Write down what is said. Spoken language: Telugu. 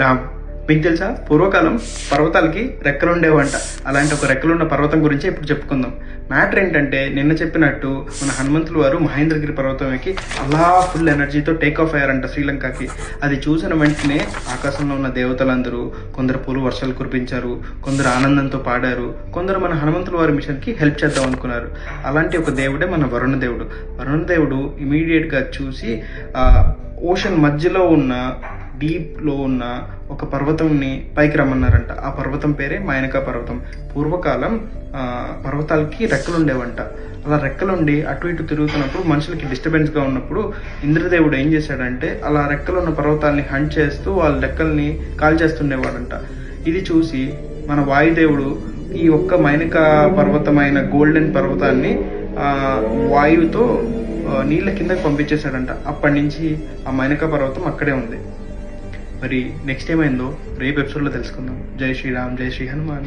రామ్ మీకు తెలుసా? పూర్వకాలం పర్వతాలకి రెక్కలు ఉండేవంట అలాంటి ఒక రెక్కలున్న పర్వతం గురించి ఇప్పుడు చెప్పుకుందాం. మ్యాటర్ ఏంటంటే నిన్న చెప్పినట్టు మన హనుమంతులు వారు మహేంద్రగిరి పర్వతం ఎక్కి అలా ఫుల్ ఎనర్జీతో టేక్ ఆఫ్ అయ్యారంట శ్రీలంకకి. అది చూసిన వెంటనే ఆకాశంలో ఉన్న దేవతలందరూ కొందరు పూలు వర్షాలు కురిపించారు కొందరు ఆనందంతో పాడారు కొందరు మన హనుమంతుల వారి మిషన్కి హెల్ప్ చేద్దాం అనుకున్నారు. అలాంటి ఒక దేవుడే మన వరుణ దేవుడు వరుణ దేవుడు ఇమీడియట్గా చూసి ఓషన్ మధ్యలో ఉన్న డీప్లో ఉన్న ఒక పర్వతంని పైకి రమ్మన్నారంట. ఆ పర్వతం పేరే మాయనకా పర్వతం. పూర్వకాలం పర్వతాలకి రెక్కలు ఉండేవంట అలా రెక్కలుండి అటు ఇటు తిరుగుతున్నప్పుడు మనుషులకి డిస్టర్బెన్స్గా ఉన్నప్పుడు ఇంద్రదేవుడు ఏం చేశాడంటే అలా రెక్కలు ఉన్న పర్వతాల్ని హంట్ చేస్తూ వాళ్ళ రెక్కల్ని కాల్ చేస్తుండేవాడంట. ఇది చూసి మన వాయుదేవుడు ఈ ఒక్క మైనక పర్వతమైన గోల్డెన్ పర్వతాన్ని వాయువుతో నీళ్ళ కిందకి పంపించేశాడంట. అప్పటి నుంచి ఆ మైనక పర్వతం అక్కడే ఉంది. మరి నెక్స్ట్ ఏమైందో రేపు ఎపిసోడ్లో తెలుసుకుందాం. జై శ్రీరామ్ జై శ్రీ హనుమాన్.